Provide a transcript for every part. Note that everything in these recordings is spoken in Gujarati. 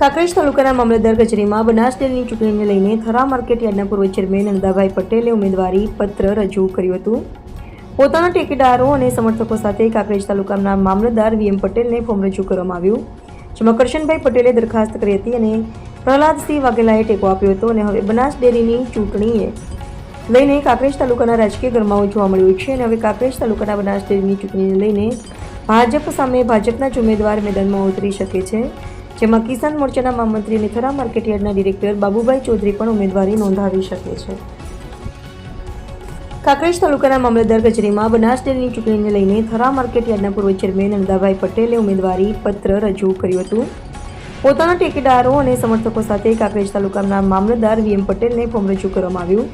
કાંકરેજ તાલુકાના મામલતદાર કચેરીમાં બનાસ ડેરીની ચૂંટણીને લઈને થરા માર્કેટ યાર્ડના પૂર્વ ચેરમેન નંદાભાઈ પટેલે ઉમેદવારી પત્ર રજૂ કર્યું હતું. પોતાના ટેકેદારો અને સમર્થકો સાથે કાંકરેજ તાલુકાના મામલતદાર વીએમ પટેલને ફોર્મ રજૂ કરવામાં આવ્યું, જેમાં કરશનભાઈ પટેલે દરખાસ્ત કરી હતી અને પ્રહલાદસિંહ વાઘેલાએ ટેકો આપ્યો હતો અને હવે બનાસ ડેરીની ચૂંટણીએ લઈને કાંકરેજ તાલુકાના રાજકીય ગરમાવો જોવા મળ્યો છે અને હવે કાંકરેજ તાલુકાના બનાસ ડેરીની ચૂંટણીને લઈને ભાજપ સામે ભાજપના જ ઉમેદવાર મેદાનમાં ઉતરી શકે છે. જેમાં કિસાન મોરચાના મહામંત્રી અને થરા માર્કેટયાર્ડના ડિરેક્ટર બાબુભાઈ ચૌધરી પણ ઉમેદવારી નોંધાવી શકે છે. કાંકરેજ તાલુકાના મામલતદાર કચેરીમાં બનાસ ડેરીની ચૂંટણીને લઈને થરા માર્કેટયાર્ડના પૂર્વ ચેરમેન નંદાભાઈ પટેલે ઉમેદવારી પત્ર રજૂ કર્યું હતું. પોતાના ટેકેદારો અને સમર્થકો સાથે કાંકરેજ તાલુકાના મામલતદાર વીએમ પટેલને ફોર્મ રજૂ કરવામાં આવ્યું,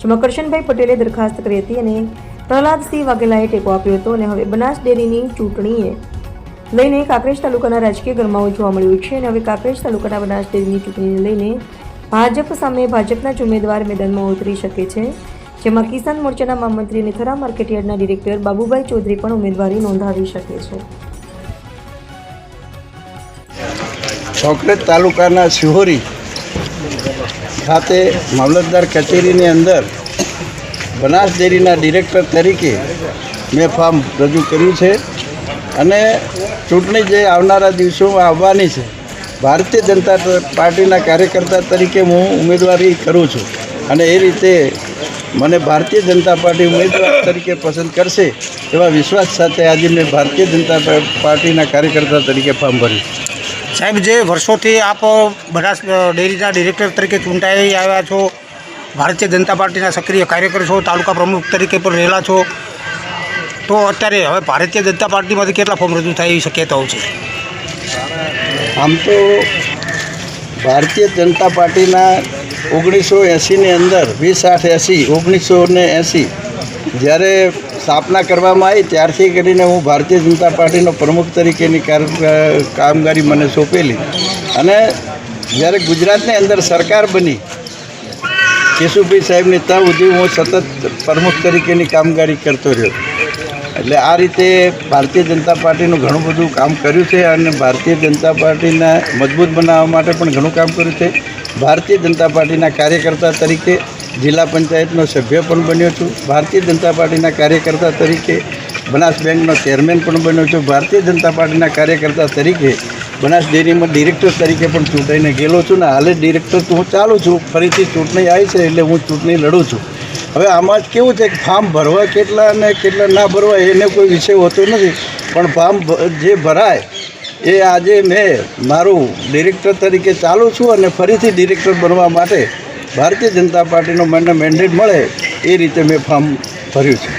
જેમાં કરશનભાઈ પટેલે દરખાસ્ત કરી હતી અને પ્રહલાદસિંહ વાઘેલાએ ટેકો આપ્યો હતો અને હવે બનાસ ડેરીની ચૂંટણીએ લઈને કાંકરેજ તાલુકાના રાજકીય ગરમાવો જોવા મળ્યું છે અને હવે કાંકરેજ તાલુકાના બનાસ ડેરીની ચૂંટણીને લઈને ભાજપ સામે ભાજપના જ ઉમેદવાર મેદાનમાં ઉતરી શકે છે. જેમાં કિસાન મોરચાના મહામંત્રી અને થરા માર્કેટયાર્ડના ડિરેક્ટર બાબુભાઈ ચૌધરી પણ ઉમેદવારી નોંધાવી શકે છે. ચોકલેટ તાલુકાના શિહોરી ખાતે મામલતદાર કચેરીની અંદર બનાસ ડેરીના ડિરેક્ટર તરીકે મેં ફોર્મ રજૂ કર્યું છે. અને ચૂંટણી જે આવનારા દિવસોમાં આવવાની છે, ભારતીય જનતા પાર્ટીના કાર્યકર્તા તરીકે હું ઉમેદવારી કરું છું. અને એ રીતે મને ભારતીય જનતા પાર્ટી ઉમેદવાર તરીકે પસંદ કરશે એવા વિશ્વાસ સાથે આજે મેં ભારતીય જનતા પાર્ટીના કાર્યકર્તા તરીકે ફોર્મ ભર્યું સાહેબ, જે વર્ષોથી આપ બનાસ ડેરીના ડિરેક્ટર તરીકે ચૂંટાઈ આવ્યા છો, ભારતીય જનતા પાર્ટીના સક્રિય કાર્યકર છો, તાલુકા પ્રમુખ તરીકે પણ રહેલા છો તો અત્યારે હવે ભારતીય જનતા પાર્ટીમાંથી કેટલા ફોર્મ રજૂ થાય એવી શક્યતાઓ છે? આમ તો ભારતીય જનતા પાર્ટીના ઓગણીસો એંસીની અંદર, વીસ આઠ એંસી, ઓગણીસો ને એંસી જ્યારે સ્થાપના કરવામાં આવી, ત્યારથી કરીને હું ભારતીય જનતા પાર્ટીનો પ્રમુખ તરીકેની કામગીરી મને સોંપેલી. અને જ્યારે ગુજરાતની અંદર સરકાર બની, કેશુભાઈ સાહેબની ત્યાં સુધી હું સતત પ્રમુખ તરીકેની કામગીરી કરતો રહ્યો. એટલે આ રીતે ભારતીય જનતા પાર્ટીનું ઘણું બધું કામ કર્યું છે અને ભારતીય જનતા પાર્ટીને મજબૂત બનાવવા માટે પણ ઘણું કામ કર્યું છે. ભારતીય જનતા પાર્ટીના કાર્યકર્તા તરીકે જિલ્લા પંચાયતનો સભ્ય પણ બન્યો છું. ભારતીય જનતા પાર્ટીના કાર્યકર્તા તરીકે બનાસ બેંકનો ચેરમેન પણ બન્યો છું. ભારતીય જનતા પાર્ટીના કાર્યકર્તા તરીકે બનાસ ડેરીમાં ડિરેક્ટર તરીકે પણ ચૂંટાઈને ગયેલો છું ને હાલે ડિરેક્ટર તો હું ચાલું છું. ફરીથી ચૂંટણી આવી છે એટલે હું ચૂંટણી લડું છું. હવે આમાં જ કેવું છે કે ફાર્મ ભરવા કેટલા અને કેટલા ના ભરવા એને કોઈ વિષય હોતો નથી. પણ ફાર્મ જે ભરાય, એ આજે મેં મારું ડિરેક્ટર તરીકે ચાલું છું અને ફરીથી ડિરેક્ટર બનવા માટે ભારતીય જનતા પાર્ટીનો મને મેન્ડેટ મળે એ રીતે મેં ફોર્મ ભર્યું છે.